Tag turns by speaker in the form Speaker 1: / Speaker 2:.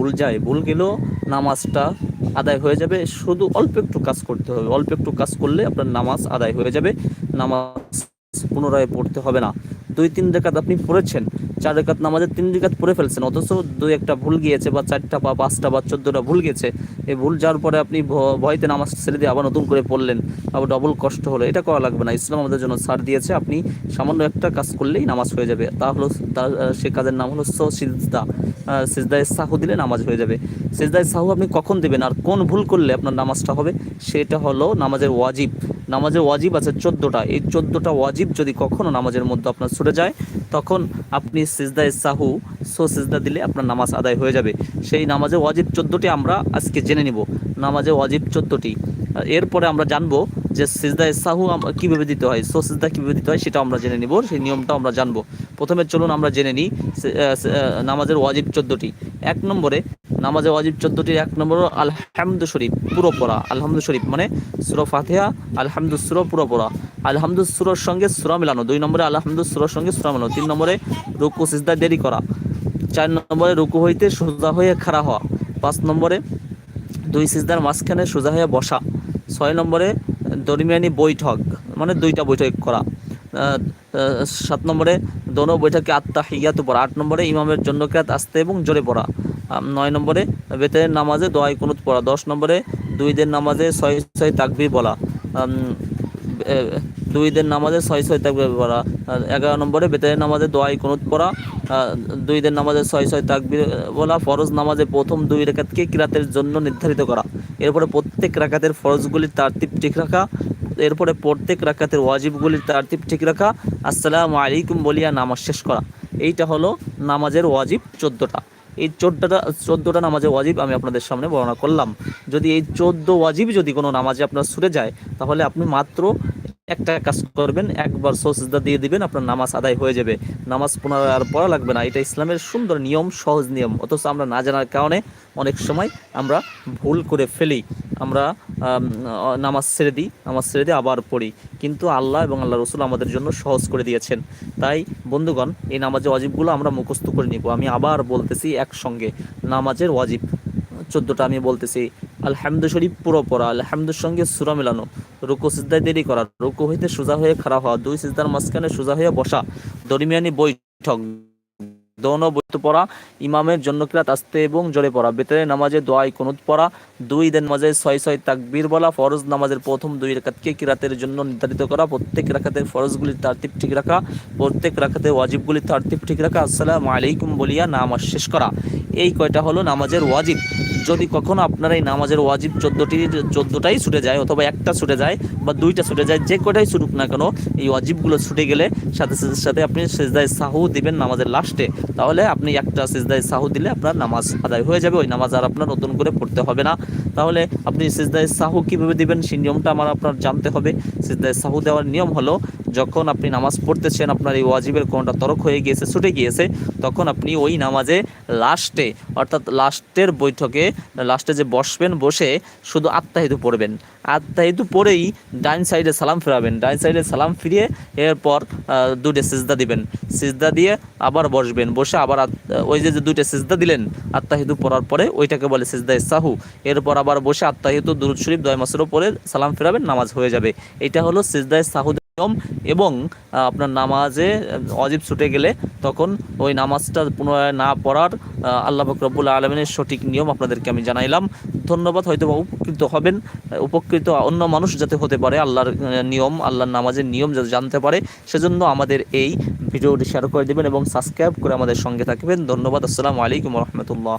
Speaker 1: ভুল যায়, ভুল গেলেও নামাজটা আদায় হয়ে যাবে। শুধু অল্প একটু কাজ করতে হবে। অল্প একটু কাজ করলে আপনার নামাজ আদায় হয়ে যাবে। নামাজ পুনরায় পড়তে হবে না। দুই, তিন রেখাত আপনি পড়েছেন। চার রেখাত নামাজের তিন রেখাত পড়ে ফেলছেন, অথচ দুই একটা ভুল গিয়েছে বা চারটা বা পাঁচটা বা চোদ্দোটা ভুল গেছে এই ভুল যাওয়ার পরে আপনি ভয়তে নামাজ ছেড়ে দিয়ে আবার নতুন করে পড়লেন, আবার ডবল কষ্ট হলো। এটা করা লাগবে না। ইসলাম আমাদের জন্য ছাড় দিয়েছে। আপনি সামান্য একটা কাজ করলেই নামাজ হয়ে যাবে। তা হলো তার সে কাজের নাম হলো সিজদা। সিজদায় সাহু দিলে নামাজ হয়ে যাবে। সিজদায় সাহু আপনি কখন দেবেন? আর কোন ভুল করলে আপনার নামাজটা হবে? সেটা হলো নামাজের ওয়াজিব। নামাজের ওয়াজিব আছে চোদ্দোটা। এই চোদ্দোটা ওয়াজিব যদি কখনো নামাজের মধ্যে আপনার ছুটে যায়, তখন আপনি সিজদায় সাহু, সো সিজদা দিলে আপনার নামাজ আদায় হয়ে যাবে। সেই নামাজে ওয়াজিব চোদ্দোটি আমরা আজকে জেনে নিব। নামাজে ওয়াজিব চোদ্দোটি। এরপরে আমরা জানব যে সিজদায় সাহু কীভাবে দিতে হয়, সো সিজদা কীভাবে দিতে হয় সেটা আমরা জেনে নিব, সেই নিয়মটা আমরা জানব। প্রথমে চলুন আমরা জেনে নিই নামাজের ওয়াজিব চোদ্দোটি। এক নম্বরে নামাজের ওয়াজিব চোদ্দোটির এক নম্বর আলহামদু শরীফ, পুরো পড়া। আলহামদু শরীফ মানে সুরো ফাতেহা, আলহামদু সুরো, পুরো পড়া। আলহামদু সুরোর সঙ্গে সুরা মিলানো। দুই নম্বরে আলহামদু সুরোর সঙ্গে সুরা মিলানো। তিন নম্বরে রুকু সিজদা দেরি করা। চার নম্বরে রুকু হইতে সোজা হয়ে খাড়া হওয়া। পাঁচ নম্বরে দুই সিজদার মাঝখানে সোজা হয়ে বসা। ছয় নম্বরে দরমিয়ানি বৈঠক মানে দুইটা বৈঠক করা। সাত নম্বরে দোনো বৈঠকে আত্মা হিয়াত পড়া। আট নম্বরে ইমামের জন্য কেরাত আসতে এবং জোরে পড়া। নয় নম্বরে বেতের নামাজে দোয়াই কুনুত পড়া। দশ নম্বরে দুই দিন নামাজে ছয় ছয় তাকবির বলা। আম, এ, দুই দিন নামাজে ছয় ছয় তাকবির পড়া এগারো নম্বরে বেতের নামাজে দোয়াই কুনুত পড়া। আহ, দুই দিন নামাজে ছয় ছয় তাকবির বলা। ফরজ নামাজে প্রথম দুই রেখাতকে কিরাতের জন্য নির্ধারিত করা। এরপরে প্রত্যেক রাকাতের ফরজগুলির তারতিব ঠিক রাখা। এরপরে প্রত্যেক রাকাতের ওয়াজিবগুলির তারতিব ঠিক রাখা। আসসালামু আলাইকুম বলিয়া নামাজ শেষ করা। এইটা হলো নামাজের ওয়াজিব চোদ্দোটা। এই চোদ্দোটা চোদ্দোটা নামাজে ওয়াজিব আমি আপনাদের সামনে বর্ণনা করলাম। যদি এই চোদ্দ ওয়াজিব যদি কোনো নামাজে আপনার সুরে যায়, তাহলে আপনি মাত্র একটা কাজ করবেন, একবার সোসদা দিয়ে দিবেন, আপনার নামাজ আদায় হয়ে যাবে। নামাজ পুনরায় আর পড়া লাগবে না, এটা ইসলামের সুন্দর নিয়ম, সহজ নিয়ম। অথচ আমরা না জানার কারণে অনেক সময় আমরা ভুল করে ফেলি। আমরা নামাজ ছেড়ে দিই, নামাজ ছেড়ে দিয়ে আবার পড়ি। কিন্তু আল্লাহ এবং আল্লাহ রসুল আমাদের জন্য সহজ করে দিয়েছেন। তাই, বন্ধুগণ, এই নামাজের ওয়াজিবগুলো আমরা মুখস্থ করে নিব। আমি আবার বলতেছি একসঙ্গে, নামাজের ওয়াজিব। চোদ্দোটা আমি বলতেছি। আলহামদু শরীফ পুরো পড়া, আলহামদুর সঙ্গে সুরা মেলানো। রুকু, সিজদায় দেরি করা, রুকু হইতে সোজা হয়ে খাড়া হওয়া, দুই সিজদার মাঝখানে সোজা হয়ে বসা, দরমিয়ানি বৈঠক, দোনো বৈত পড়া, ইমামের জন্য কিরাত আসতে এবং জোরে পড়া, বেতরে নামাজে দোয়াই কুনুত পড়া, দুই দিন নামাজে ছয় ছয় তাকবীর বলা, ফরজ নামাজের প্রথম দুই রাকাতকে কিরাতের জন্য নির্ধারিত করা, প্রত্যেক রাকাতের ফরজগুলির তারতিব ঠিক রাখা, প্রত্যেক রাকাতের ওয়াজিবগুলির তারতিব ঠিক রাখা, আসসালামু আলাইকুম বলিয়া নামাজ শেষ করা। এই কয়টা হলো নামাজের ওয়াজিব। যদি কখনো আপনার এই নামাজের ওয়াজিব চোদ্দোটি চোদ্দোটাই ছুটে যায় অথবা একটা ছুটে যায় বা দুইটা ছুটে যায়, যে কটাই ছুটুক না কেন, এই ওয়াজিবগুলো ছুটে গেলে সাথে সাথে সাথে আপনি সেজদায় সাহু দিবেন নামাজের লাস্টে। তাহলে আপনি একটা সেজদায় সাহু দিলে আপনার নামাজ আদায় হয়ে যাবে, ওই নামাজ আর আপনার নতুন করে পড়তে হবে না। তাহলে আপনি সেজদায় সাহু কীভাবে দিবেন সেই নিয়মটা আমার আপনার জানতে হবে। সেজদায় সাহু দেওয়ার নিয়ম হলো, যখন আপনি নামাজ পড়তেছেন, আপনার এই ওয়াজিবের কোনটা তরক হয়ে গিয়েছে, ছুটে গিয়েছে, তখন আপনি ওই নামাজে লাস্টে, অর্থাৎ লাস্টের বৈঠকে লাস্টে যে বসবেন, বসে শুধু আত্মাহিতু পড়বেন। আত্মাহিতু পড়েই ডাইন সাইডে সালাম ফেরাবেন। ডাইন সাইডে সালাম ফিরিয়ে এরপর দুটো সিজদা দিবেন। সিজদা দিয়ে আবার বসবেন। বসে আবার ওই যে যে দুইটা সিজদা দিলেন, আত্মাহিতু পড়ার পরে ওইটাকে বলে সিজদায় সাহু। এরপর আবার বসে আত্মাহিতু দুরুদ শরীফ দয় মাসের পরে সালাম ফেরাবেন, নামাজ হয়ে যাবে। এটা হলো সিজদায় সাহু নিয়ম এবং আপনার নামাজে অজিব ছুটে গেলে তখন ওই নামাজটা পুনরায় না পড়ার আল্লাহ রব্বুল আলমিনের সঠিক নিয়ম আপনাদেরকে আমি জানাইলাম। ধন্যবাদ, হয়তো উপকৃত হবেন উপকৃত অন্য মানুষ যাতে হতে পারে, আল্লাহর নিয়ম, আল্লাহর নামাজের নিয়ম যাতে জানতে পারে, সেজন্য আমাদের এই ভিডিওটি শেয়ার করে দেবেন এবং সাবস্ক্রাইব করে আমাদের সঙ্গে থাকবেন। ধন্যবাদ, আসসালামু আলাইকুম রহমতুল্লাহ।